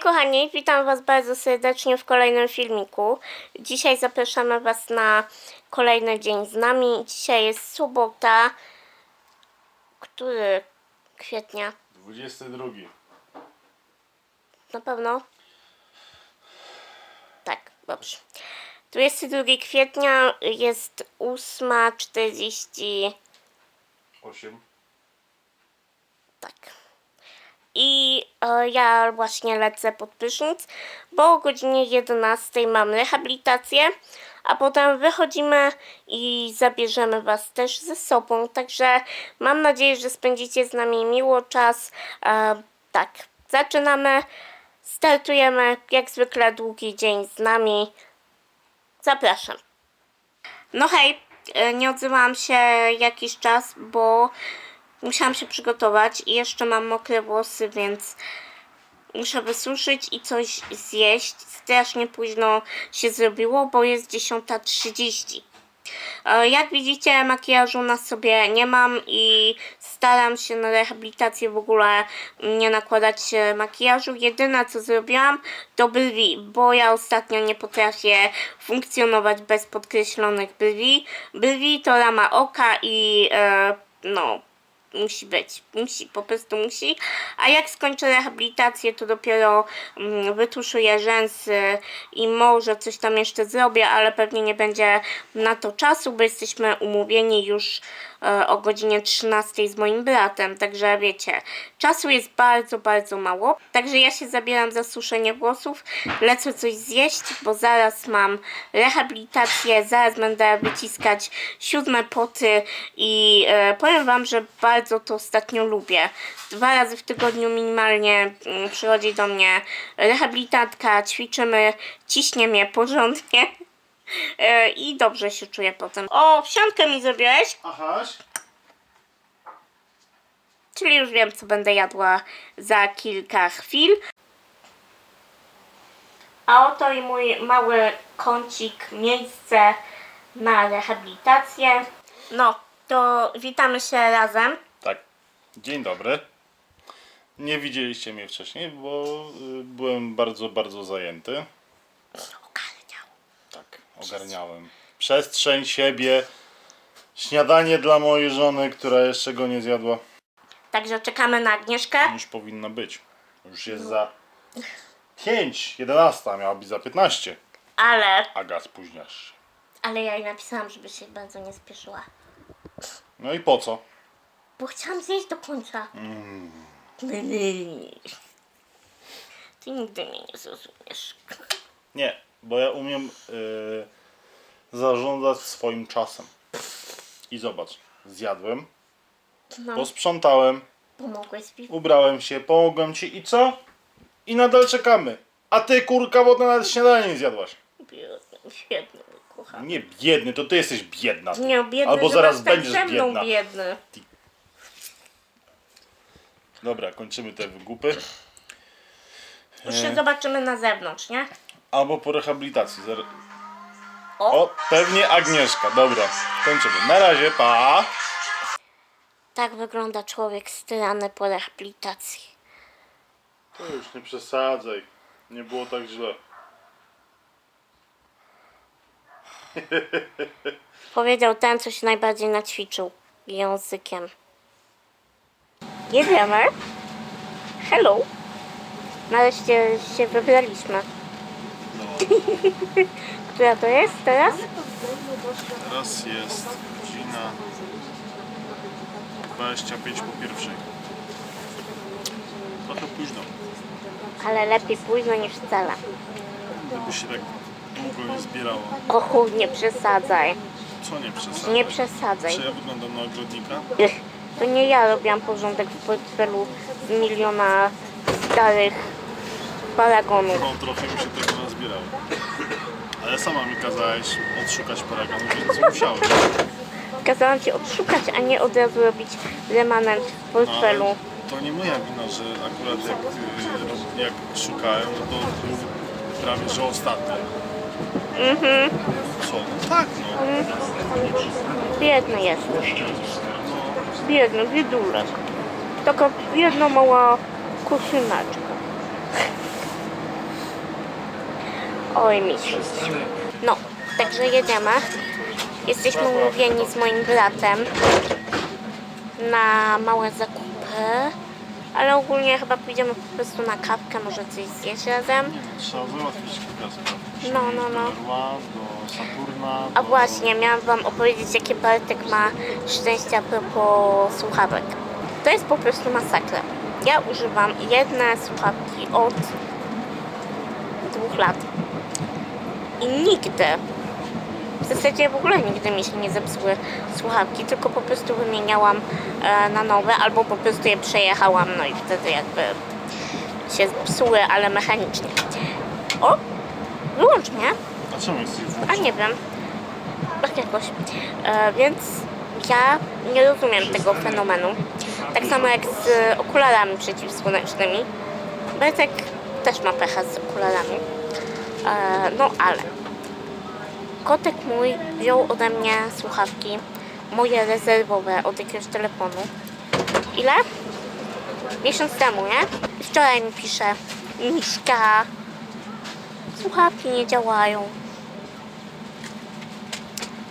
Kochani, witam Was bardzo serdecznie w kolejnym filmiku. Dzisiaj zapraszamy Was na kolejny dzień z nami. Dzisiaj jest sobota. Który kwietnia? 22. Na pewno? Tak, dobrze. 22 kwietnia jest 8.40. 8. Tak. I e, ja właśnie lecę pod prysznic, bo o godzinie 11 mam rehabilitację, a potem wychodzimy i zabierzemy Was też ze sobą. Także mam nadzieję, że spędzicie z nami miło czas. E, tak, zaczynamy. Startujemy jak zwykle długi dzień z nami. Zapraszam. No hej, e, nie odzywałam się jakiś czas, bo musiałam się przygotować i jeszcze mam mokre włosy, więc muszę wysuszyć i coś zjeść. Strasznie późno się zrobiło, bo jest 10.30. E, Jak widzicie, makijażu na sobie nie mam i staram się na rehabilitację w ogóle nie nakładać e, makijażu. Jedyne co zrobiłam to brwi, bo ja ostatnio nie potrafię funkcjonować bez podkreślonych brwi. Brwi to rama oka i e, no musi być, musi, po prostu musi. A jak skończę rehabilitację, to dopiero mm, wytuszuję rzęsy i może coś tam jeszcze zrobię, ale pewnie nie będzie na to czasu, bo jesteśmy umówieni już o godzinie 13 z moim bratem, także wiecie, czasu jest bardzo, bardzo mało. Także ja się zabieram za suszenie włosów, lecę coś zjeść, bo zaraz mam rehabilitację, zaraz będę wyciskać siódme poty i e, powiem Wam, że bardzo to ostatnio lubię. Dwa razy w tygodniu minimalnie mm, przychodzi do mnie rehabilitatka, ćwiczymy, ciśnie mnie porządnie. E, I dobrze się czuję potem. O, wsiankę mi zrobiłeś, Ahaś. czyli już wiem, co będę jadła za kilka chwil. A oto i mój mały kącik, miejsce na rehabilitację. No, to witamy się razem. Tak. Dzień dobry. Nie widzieliście mnie wcześniej, bo y, byłem bardzo, bardzo zajęty. Ogarniał. Ogarniałem. Przestrzeń siebie. Śniadanie dla mojej żony, która jeszcze go nie zjadła. Także czekamy na Agnieszkę. Już powinna być. Już jest za 5, 11, a miała być za 15. Ale, Aga, spóźniasz się. ale ja jej napisałam, żeby się bardzo nie spieszyła. No i po co? Bo chciałam zjeść do końca. Ty nigdy mnie nie zrozumiesz. Nie, bo ja umiem y, zarządzać swoim czasem. I zobacz, zjadłem, No, posprzątałem, pomogłeś mi. ubrałem się, pomogłem ci i co? I nadal czekamy. A ty kurka wodna nawet śniadanie nie zjadłaś. Biedny, biedny, kochany. Nie biedny, to ty jesteś biedna. ty. Nie, biedny, Albo że zaraz masz tak będziesz ze mną biedna. biedny. Dobra, kończymy te wygupy. Już się zobaczymy na zewnątrz, nie? Albo po rehabilitacji. Zer- O, O, pewnie Agnieszka. Dobra, kończymy. Na razie, pa! tak wygląda człowiek styrany po rehabilitacji. To już nie przesadzaj. Nie było tak źle. Powiedział ten, co się najbardziej naćwiczył językiem. Jedziemy. Hello. Nareszcie się wybraliśmy. Która to jest teraz? Teraz jest godzina 25 po pierwszej. Trochę późno. Ale lepiej późno niż wcale. Gdyby się tak długo nie zbierało. Ochu, nie przesadzaj. Co nie przesadzaj? Nie przesadzaj. Czy ja wyglądam na ogrodnika? Ech, To nie ja robiłam porządek w portfelu z miliona starych paragonów. No trochę mi się tego nazbierało. Ale sama mi kazałeś odszukać paragonu, więc musiałem. Kazałam ci odszukać, a nie od razu robić remanent w No, ale portfelu. to nie moja wina, że akurat jak, y, jak szukałem, no to był prawie że ostatni. Mhm. Co? No tak no. Biedny jesteś. Biedny, biedulek. Taka jedna mała kusynaczka. Oj, misiu. No, także jedziemy. Jesteśmy umówieni z moim bratem na małe zakupy, ale ogólnie chyba pójdziemy po prostu na kawkę, może coś zjeść razem. Trzeba załatwić kilka spraw. No, no, no. Do Saturna. A do... właśnie, miałam Wam opowiedzieć, jakie Bartek ma szczęście a propos słuchawek. To jest po prostu masakra. Ja używam jedne słuchawki od dwóch lat. I nigdy, w zasadzie w ogóle nigdy mi się nie zepsuły słuchawki, tylko po prostu wymieniałam e, na nowe, albo po prostu je przejechałam, no i wtedy jakby się psuły, ale mechanicznie. O! Wyłącz mnie. A czemu jesteś A nie wiem. Tak jakoś. E, więc ja nie rozumiem tego fenomenu. Tak samo jak z okularami przeciwsłonecznymi. Bartek też ma pecha z okularami. E, no ale kotek mój wziął ode mnie słuchawki, moje rezerwowe od jakiegoś telefonu. Ile? Miesiąc temu, nie? Wczoraj mi pisze Miśka, słuchawki nie działają.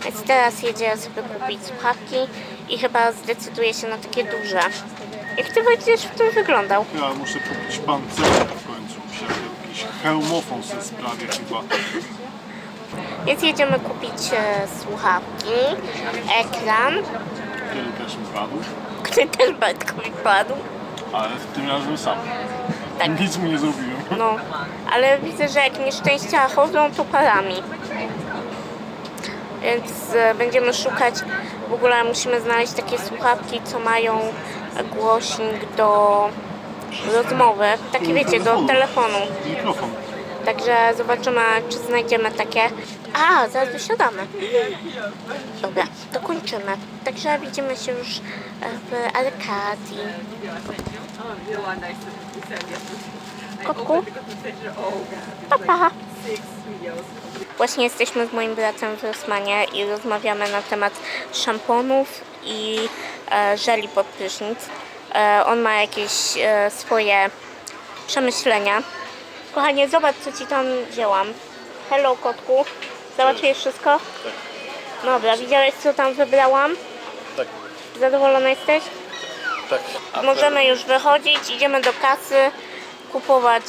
Więc teraz jedzie sobie kupić słuchawki i chyba zdecyduje się na takie duże. Jak ty będziesz w tym wyglądał? Ja muszę kupić pancerze w końcu. Jakiś hełmofon sobie sprawię chyba. Więc jedziemy kupić e, słuchawki, ekran, Kiedy też mi padł. który też Bartkowi padł. Ale tym razem sam. Tak. Nic mu nie zrobiłem. No, ale widzę, że jak nieszczęścia chodzą, to parami. Więc e, będziemy szukać, w ogóle musimy znaleźć takie słuchawki, co mają głośnik do rozmowy, takie wiecie, do telefonu. Mikrofon. Także zobaczymy, czy znajdziemy takie. A, zaraz wysiadamy. Dobra, to kończymy. Także widzimy się już e, w Arkadii. Kotku, papa. Właśnie jesteśmy z moim bratem w Rosmanie i rozmawiamy na temat szamponów i e, żeli pod prysznic. E, on ma jakieś e, swoje przemyślenia. Kochanie, zobacz co ci tam wzięłam. Hello kotku. Załatwiłeś wszystko? Tak. Dobra, widziałeś co tam wybrałam? Tak. Zadowolony jesteś? Tak. Możemy już wychodzić, idziemy do kasy, kupować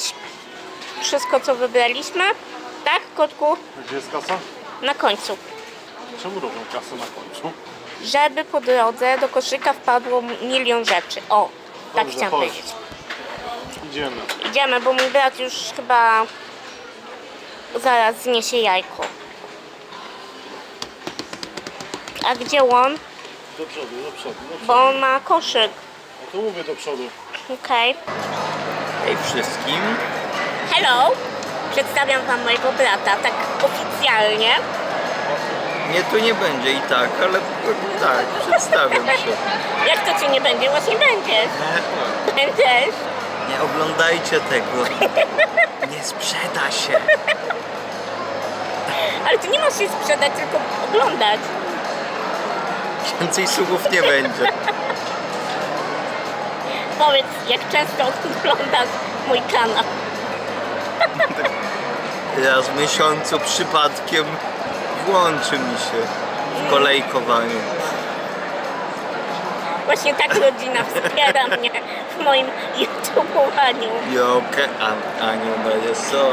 wszystko co wybraliśmy. Tak, kotku? Gdzie jest kasa? Na końcu. Czemu robią kasę na końcu? Żeby po drodze do koszyka wpadło milion rzeczy. O, tak Dobrze, chciałam chodź. powiedzieć. Idziemy. Idziemy, bo mój brat już chyba zaraz zniesie jajko. A gdzie on? Do przodu, do przodu, do przodu. Bo on ma koszyk. No to mówię do przodu. Okej. Hej wszystkim. Hello! Przedstawiam wam mojego brata, tak oficjalnie. Mnie tu nie będzie i tak, ale tak, przedstawiam się. Jak to cię nie będzie? Właśnie będziesz. Będziesz. Nie oglądajcie tego. Nie sprzeda się. Ale ty nie masz się sprzedać, tylko oglądać. Więcej słów nie będzie. Powiedz, jak często oglądasz mój kanał. Raz w miesiącu przypadkiem włączy mi się w kolejkowaniu. Właśnie tak rodzina wspiera mnie w moim YouTubowaniu. Jokę, a Aniu będzie so.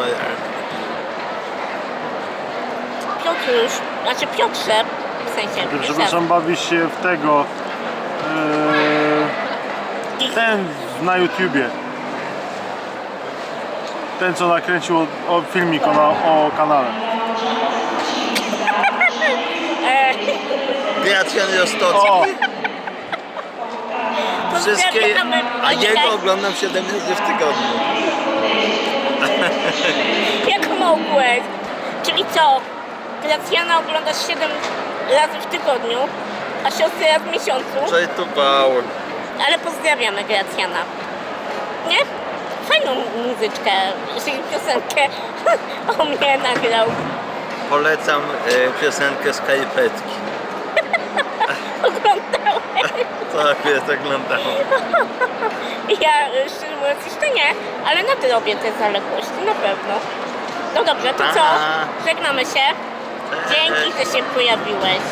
Piotruś, znaczy Piotrze, w sensie. Przepraszam, bawisz się w tego. Eee, ten na YouTubie. Ten co nakręcił o, o filmik o, na, o kanale. E, Gracjan Rostocki. O! Wszystkie, a jego oglądam 7 razy w tygodniu. Jak mogłeś? Czyli co? Gracjana oglądasz 7 razy w tygodniu, a siostrę raz w miesiącu. Żartowałem. Ale pozdrawiamy Gracjana. Nie? Fajną muzyczkę, czyli piosenkę o mnie nagrał. Polecam e, piosenkę Skarpetki. Tak, jest oglądałem. Ja y, szczerze mówiąc jeszcze nie, ale nadrobię te zaległości, na pewno. No dobrze, to co? Pa. Żegnamy się. Dzięki, że się pojawiłeś.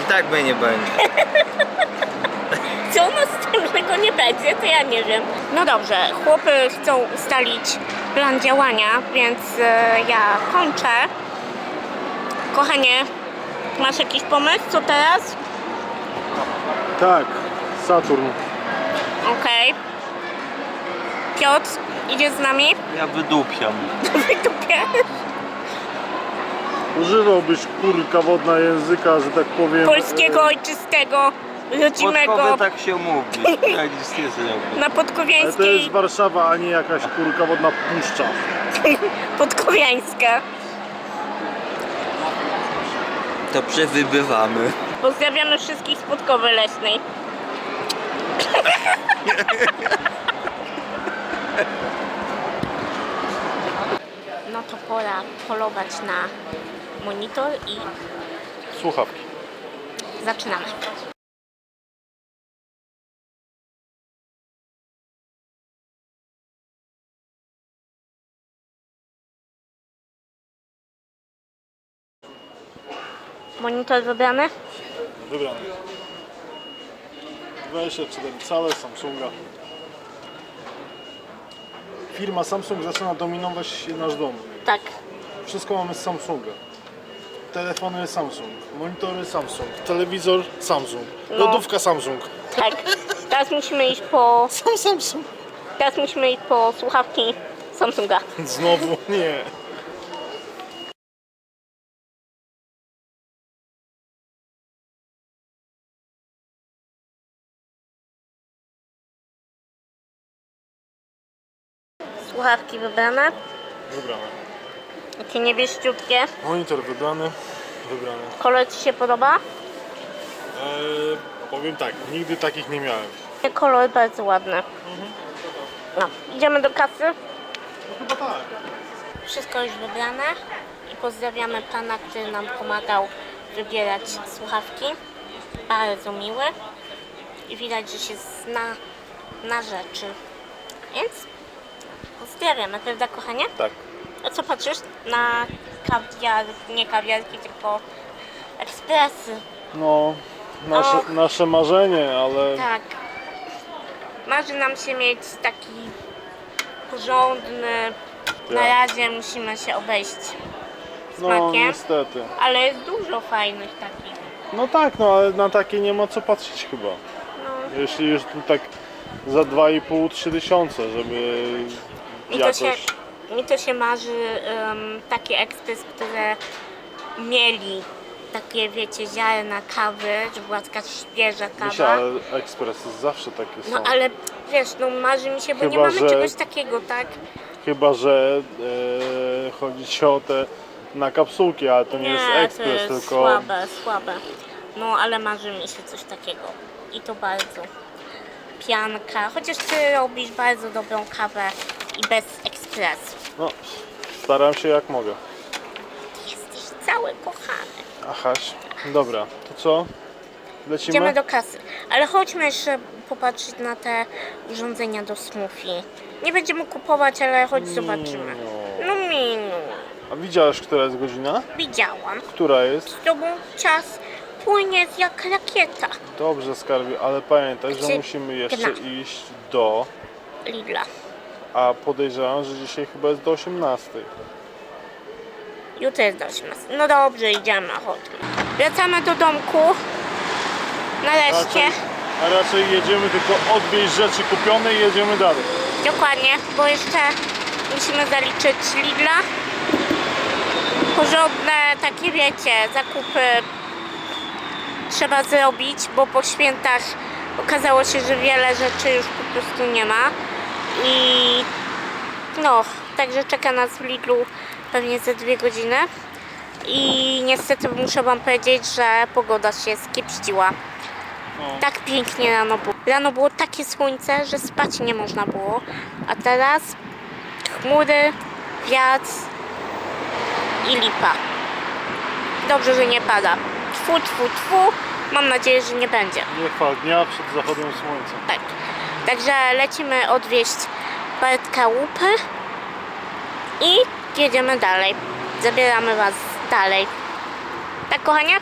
I tak mnie nie będzie. Co następnego nie będzie, to ja nie wiem. No dobrze, chłopy chcą ustalić plan działania, więc e, ja kończę. Kochanie, masz jakiś pomysł, co teraz? Tak, Saturn. Okej. Piotr, idziesz z nami? Ja wydupiam. Wydupię. Używałbyś kurka wodna języka, że tak powiem. Polskiego, ojczystego, rodzimego. Podkowy tak się mówi. Ja nic nie zrobię. Na Ale to jest Warszawa, a nie jakaś kurka wodna puszcza. podkowiańska. To przewybywamy. Pozdrawiamy wszystkich z Podkowy Leśnej. No to pora polować na monitor i Słuchawki. zaczynamy. Monitor wybrany? Wybrane. 24 całe Samsunga. Firma Samsung zaczyna dominować nasz dom. Tak. Wszystko mamy z Samsunga. Telefony Samsung, monitory Samsung, telewizor Samsung, No. lodówka Samsung. Tak. Teraz musimy iść po. Sam Samsung. Teraz musimy iść po słuchawki Samsunga. Znowu nie. Słuchawki wybrane. Wybrane. Takie niebieściutkie. Monitor wybrany. Wybrany. Kolor Ci się podoba? Eee, powiem tak, nigdy takich nie miałem. Kolor bardzo ładny. No, idziemy do kasy. Chyba tak. Wszystko już wybrane i pozdrawiamy pana, który nam pomagał wybierać słuchawki. Bardzo miły i widać, że się zna na rzeczy. Więc pozdrawiamy, prawda kochanie? Tak. A co patrzysz na kawiar, nie kawiarki, tylko ekspresy? No, nasze, Och. nasze marzenie, ale Tak. Marzy nam się mieć taki porządny. Na Tak. razie musimy się obejść no smakiem, niestety. ale jest dużo fajnych takich. No tak, no ale na takie nie ma co patrzeć chyba. No, Jeśli już tu tak za 2,5-3 tysiące, żeby mi, to się, mi to się marzy um, taki ekspres, które mieli takie, wiecie, ziarna kawy, że była taka świeża Misia, kawa. ale ekspres jest zawsze takie są. No ale wiesz, no marzy mi się, bo nie Chyba, mamy że- czegoś takiego, tak? Chyba, że e, chodzi ci o te na kapsułki, ale to nie, jest ekspres, to jest tylko słabe, słabe. No ale marzy mi się coś takiego. I to bardzo. Pianka, chociaż ty robisz bardzo dobrą kawę i bez ekspresu. no, staram się jak mogę. Jesteś cały kochany. Ahaś, dobra, to co? Lecimy? Idziemy do kasy. Ale chodźmy jeszcze popatrzeć na te urządzenia do smoothie. Nie będziemy kupować, ale chodź zobaczymy. No minu. A widziałeś, która jest godzina? Widziałam. Która jest? Z tobą czas płynie jak rakieta. Dobrze, skarbie, ale pamiętaj, że musimy jeszcze Gna. iść do... Lidla. A podejrzewam, że dzisiaj chyba jest do 18. Jutro jest do 18. No dobrze, idziemy, chodźmy. Wracamy do domku. Nareszcie. Raczej, a raczej jedziemy tylko odwieźć rzeczy kupione i jedziemy dalej. Dokładnie, bo jeszcze musimy zaliczyć Lidla. Porządne, takie wiecie, zakupy trzeba zrobić, bo po świętach okazało się, że wiele rzeczy już po prostu nie ma. I no, także czeka nas w Lidlu pewnie za dwie godziny. I niestety muszę Wam powiedzieć, że pogoda się skiepściła. No. Tak pięknie rano było. Rano było takie słońce, że spać nie można było. A teraz chmury, wiatr i lipa. Dobrze, że nie pada. Tfu, tfu, tfu. Mam nadzieję, że nie będzie. Nie chwal dnia przed zachodem słońca. Tak. Także lecimy odwieźć Bartka łupy i jedziemy dalej. zabieramy was dalej. Tak, kochanie?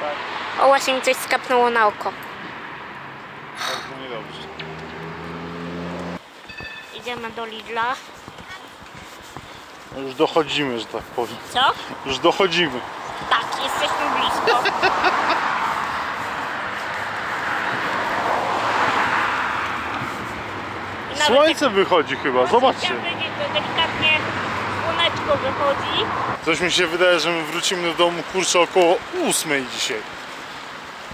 Tak. O, właśnie mi coś skapnęło na oko. Bardzo niedobrze. Idziemy do Lidla. No Już dochodzimy, że tak powiem. Co? Już dochodzimy. Tak, jesteśmy blisko. I nawet Słońce wychodzi chyba, zobaczcie. Powiedzieć, że delikatnie słoneczko wychodzi. Coś mi się wydaje, że my wrócimy do domu kurczę około ósmej dzisiaj.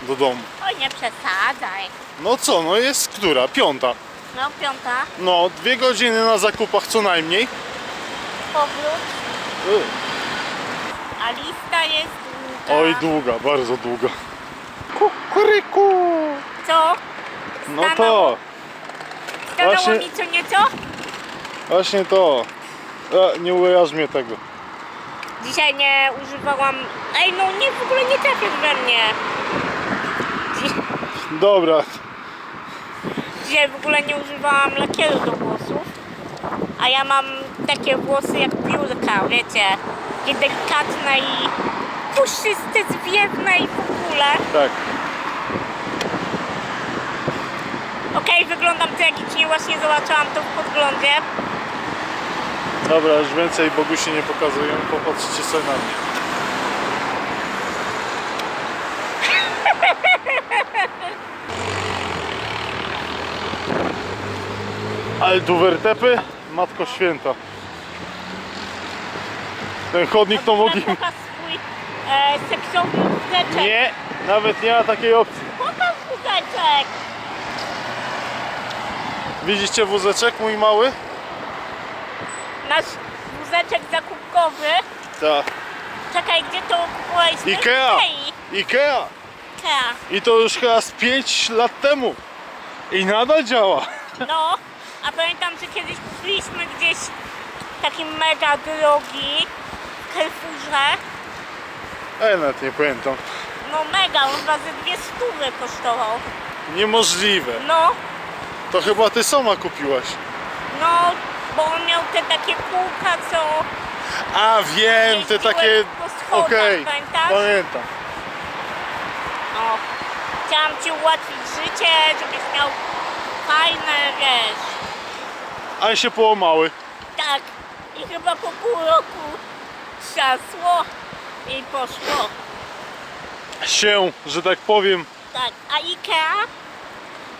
Do domu. Oj, nie przesadzaj. No co, no jest która? Piąta. No, piąta. No, dwie godziny na zakupach co najmniej. Powrót. Y. A lista jest długa. Oj, długa, bardzo długa. Kukuryku! Co? No Stanęło. to, Stanęło Właśnie- mi co nieco? właśnie to. Nie mnie tego. Dzisiaj nie używałam... Ej, no nie, w ogóle nie trafisz we mnie. Dzi- Dobra, Dzisiaj w ogóle nie używałam lakieru do włosów. A ja mam takie włosy jak piórka, wiecie. Takie delikatne i puszyste, zwiewne i w ogóle. tak. Okej, wyglądam tragicznie, właśnie zobaczyłam to w podglądzie. Dobra, już więcej Bogusi nie pokazują, popatrzcie sobie na mnie. Ale tu wertepy? Matko święta. Ten chodnik to mogli... Pokaż swój e, seksowny. Nie, nawet nie ma takiej opcji. Pokaż wózeczek. Widzicie wózeczek mój mały? Nasz wózeczek zakupkowy. Tak. Czekaj, gdzie to kupowaliśmy? Ikea! Ikea! Ikea. I to już chyba z 5 lat temu. I nadal działa. No, a pamiętam, że kiedyś kupiliśmy gdzieś taki mega drogi w Carrefourze. A ja nawet nie pamiętam. No mega, on chyba ze dwie stówy kosztował. Niemożliwe. No, To chyba ty sama kupiłaś. no, bo on miał te takie kółka, co... A wiem, te Jeździłem takie. po schodach, Okej, pamiętasz? pamiętam. No, chciałam ci ułatwić życie, żebyś miał fajne, wiesz... Ale się połamały. Tak, i chyba po pół roku trzasło i poszło. Się, że tak powiem. Tak, a Ikea?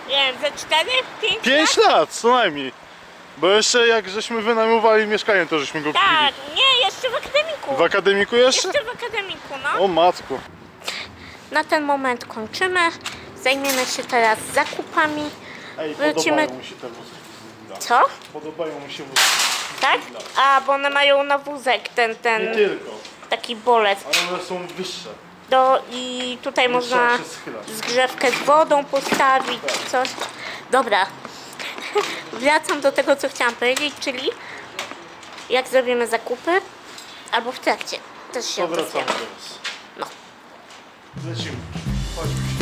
Nie wiem, ze 4, 5 5 lat? co najmniej. Bo jeszcze jak żeśmy wynajmowali mieszkanie, to żeśmy go Tak, kupili. nie, jeszcze w akademiku. W akademiku jeszcze? Jeszcze w akademiku, no. O matku. Na ten moment kończymy. Zajmiemy się teraz zakupami. Ej, Wrócimy- podobają mi się te wózki. Co? Podobają mi się wózki. Tak? A, bo one mają na wózek ten, Nie ten tylko, taki bolec. ale one są wyższe. Do, I tutaj można trzeba się schylać. zgrzewkę z wodą postawić, coś. Dobra. Wracam do tego, co chciałam powiedzieć, czyli jak zrobimy zakupy, albo w trakcie. Też się To wracamy odezwiemy. teraz. No. Lecimy. Chodźmy.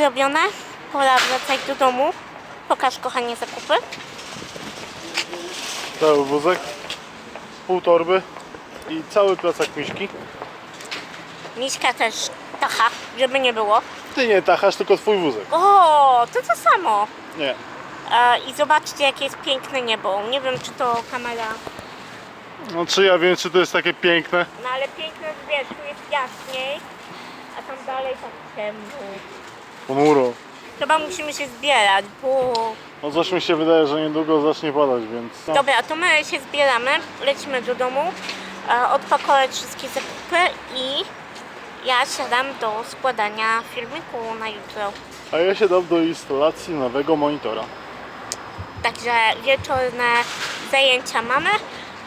Zrobione. Pora wracać do domu. Pokaż, kochanie, zakupy. Cały wózek, pół torby i cały plecak miśki. Miśka też tacha, żeby nie było. Ty nie tachasz, tylko twój wózek. O, to to samo. Nie. E, I zobaczcie, jakie jest piękne niebo. Nie wiem, czy to kamera... No czy ja wiem, czy to jest takie piękne? No ale piękne, wiesz, tu jest jaśniej. a tam dalej tak ciemno. Ponuro. Chyba musimy się zbierać, bo... No coś mi się wydaje, że niedługo zacznie padać, więc... Dobra, to my się zbieramy, lecimy do domu, e, odpakować wszystkie zakupy i ja siadam do składania filmiku na jutro. A ja się dam do instalacji nowego monitora. Także wieczorne zajęcia mamy.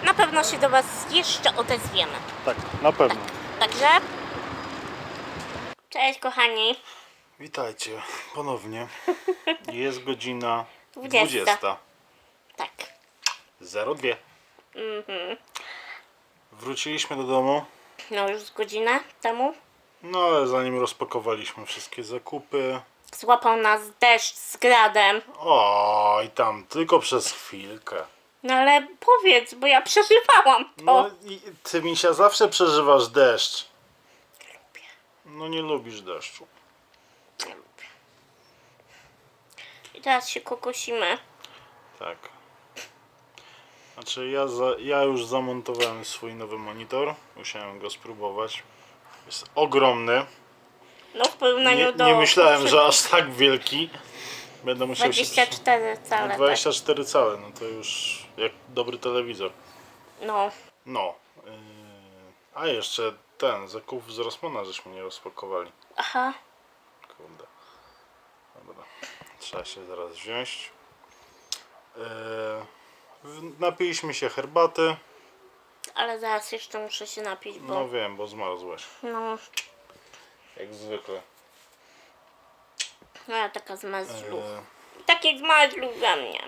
Na pewno się do Was jeszcze odezwiemy. Tak, na pewno. Także... Cześć kochani. Witajcie ponownie. Jest godzina 20. 20. Tak. 02. Mhm. Wróciliśmy do domu. No już z godzinę temu. No ale zanim rozpakowaliśmy wszystkie zakupy. Złapał nas deszcz z gradem. O, i tam tylko przez chwilkę. No ale powiedz, bo ja przeżywałam to. No i ty misia zawsze przeżywasz deszcz. No nie lubisz deszczu. Nie lubię. I teraz się kokosimy. Tak. Znaczy ja, za, ja już zamontowałem swój nowy monitor. Musiałem go spróbować. Jest ogromny. No w porównaniu Nie, do... nie myślałem, że aż tak wielki. Będę musiał się... 24 cale, No, tak. 24 cale, no to już jak dobry telewizor. No. No. Yy, a jeszcze ten, zakup z Rossmana żeśmy nie rozpakowali. Aha. Trzeba się zaraz wziąć. W- napiliśmy się herbaty. Ale zaraz jeszcze muszę się napić, bo... No wiem, bo zmarzłeś. No, Jak zwykle. no ja taka zmarzlu. Yy, Takie zmarzlu dla mnie.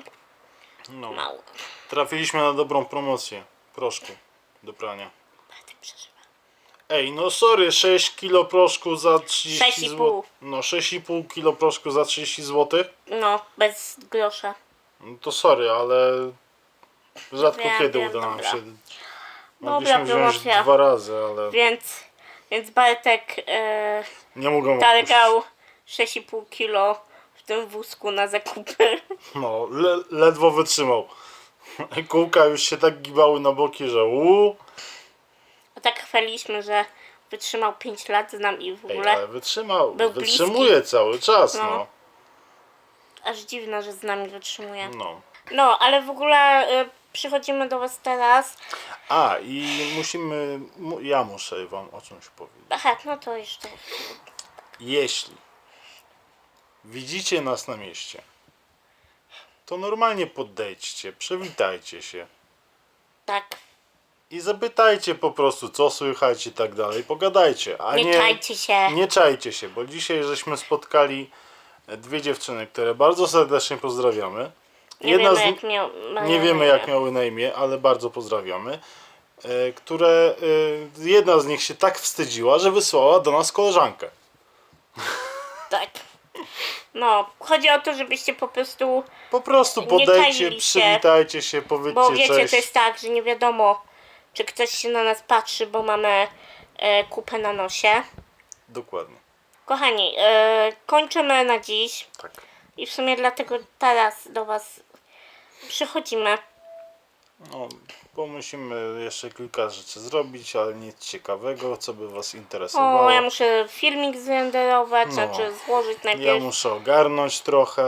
no. Mało. Trafiliśmy na dobrą promocję proszku do prania. Będę. Ej, no sorry, 6 kilo proszku za 30 6,5. zł. No 6,5 kilo proszku za 30 zł. No, bez grosza. No to sorry, ale rzadko Wiem, kiedy wiem, uda nam dobra. się. Dobra Mogliśmy wziąć promocja. dwa razy, ale Więc, więc Bartek e, nie mogą targał 6,5 kilo w tym wózku na zakupy. No, le, ledwo wytrzymał. Kółka już się tak gibały na boki, że uuu. Tak chwaliśmy, że wytrzymał 5 lat z nami w Ej, ogóle. ale wytrzymał. Był Wytrzymuje cały czas, No. no. Aż dziwne, że z nami wytrzymuje. no. No, ale w ogóle e, przychodzimy do Was teraz. A, i musimy. Mu, ja muszę wam o czymś powiedzieć. Aha, no to jeszcze. Jeśli widzicie nas na mieście, to normalnie poddejdźcie, przywitajcie się Tak. I zapytajcie po prostu, co słychać i tak dalej. Pogadajcie, a Nie nie, czajcie się. nie czajcie się, bo dzisiaj żeśmy spotkali dwie dziewczyny, które bardzo serdecznie pozdrawiamy. Nie Jedna wiemy, z jak miał, nie wiemy jak miały na imię, ale bardzo pozdrawiamy. e, Które e, jedna z nich się tak wstydziła, że wysłała do nas koleżankę. Tak. No, chodzi o to, żebyście po prostu. Po prostu podejdźcie, przywitajcie się, powiedzcie Bo wiecie, cześć. to jest tak, że nie wiadomo, czy ktoś się na nas patrzy, bo mamy e, kupę na nosie. Dokładnie. Kochani, e, kończymy na dziś. Tak. I w sumie dlatego teraz do Was przychodzimy. No, bo musimy jeszcze kilka rzeczy zrobić, ale nic ciekawego, co by was interesowało. O, ja muszę filmik zrenderować, No. znaczy złożyć Ja najpierw. muszę ogarnąć trochę,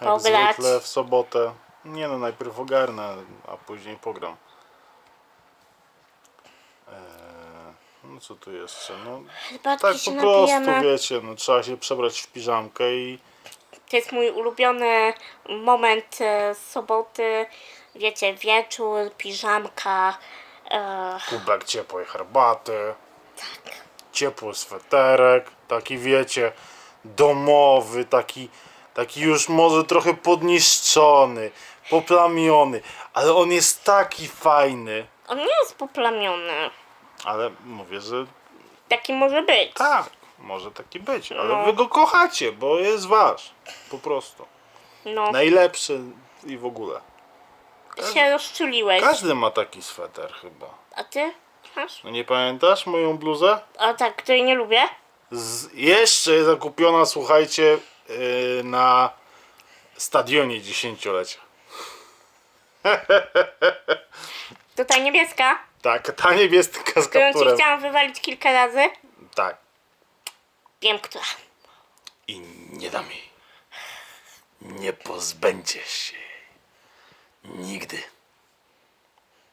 jak Pograć. zwykle w sobotę. Nie no, najpierw ogarnę, a później pogram. Eee, no co tu jeszcze? No, Herbatki tak się po prostu, napijemy. wiecie, no, trzeba się przebrać w piżamkę i To jest mój ulubiony moment e, z soboty. Wiecie, wieczór, piżamka. E, kubek ciepłej herbaty, ciepły sweterek, taki wiecie, domowy, taki, taki już może trochę podniszczony, poplamiony, ale on jest taki fajny. on nie jest poplamiony. Ale mówię, że Taki może być. tak, może taki być, ale No. wy go kochacie, bo jest wasz, po prostu. No, Najlepszy i w ogóle. się rozczuliłeś. Każdy ma taki sweter chyba. A ty masz? No nie pamiętasz moją bluzę? A tak, której nie lubię. Z, jeszcze zakupiona, słuchajcie, yy, na stadionie dziesięciolecia. Tutaj niebieska, Tak, ta niebieska z którą ci kapturem. chciałam wywalić kilka razy. Tak. Wiem, która. I nie dam jej. Nie pozbędziesz się jej. Nigdy.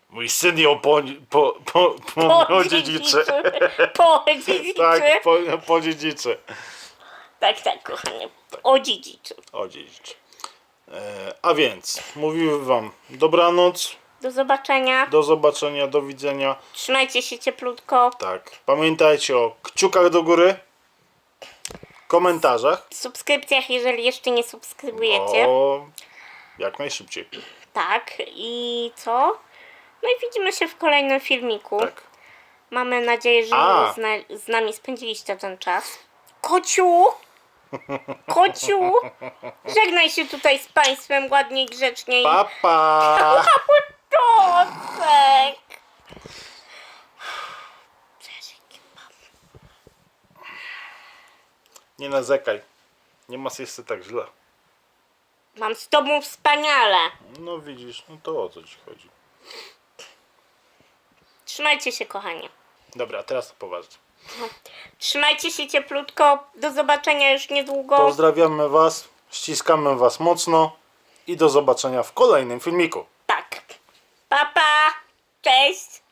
Mój syn ją po, po, po, po, podziedziczy. Podziedziczy. Tak, po, podziedziczy. tak, tak, kochanie. Odziedziczy. Odziedziczy. E, a więc, mówimy wam dobranoc, Do zobaczenia. do zobaczenia, do widzenia. Trzymajcie się cieplutko. Tak, pamiętajcie o kciukach do góry, komentarzach. subskrypcjach, jeżeli jeszcze nie subskrybujecie. O, jak najszybciej. Tak, i co? No i widzimy się w kolejnym filmiku. Tak. Mamy nadzieję, że A. z, na, z nami spędziliście ten czas. Kociu! Kociu! Żegnaj się tutaj z Państwem ładnie i grzecznie. Papa! Tocek! Nie nazekaj. Nie ma jeszcze tak źle. Mam z Tobą wspaniale. No widzisz, no to o co ci chodzi. Trzymajcie się, kochanie. Dobra, teraz to poważnie. Trzymajcie się cieplutko. Do zobaczenia już niedługo. Pozdrawiamy was, ściskamy was mocno i do zobaczenia w kolejnym filmiku. Tak. Pa, pa. Cześć.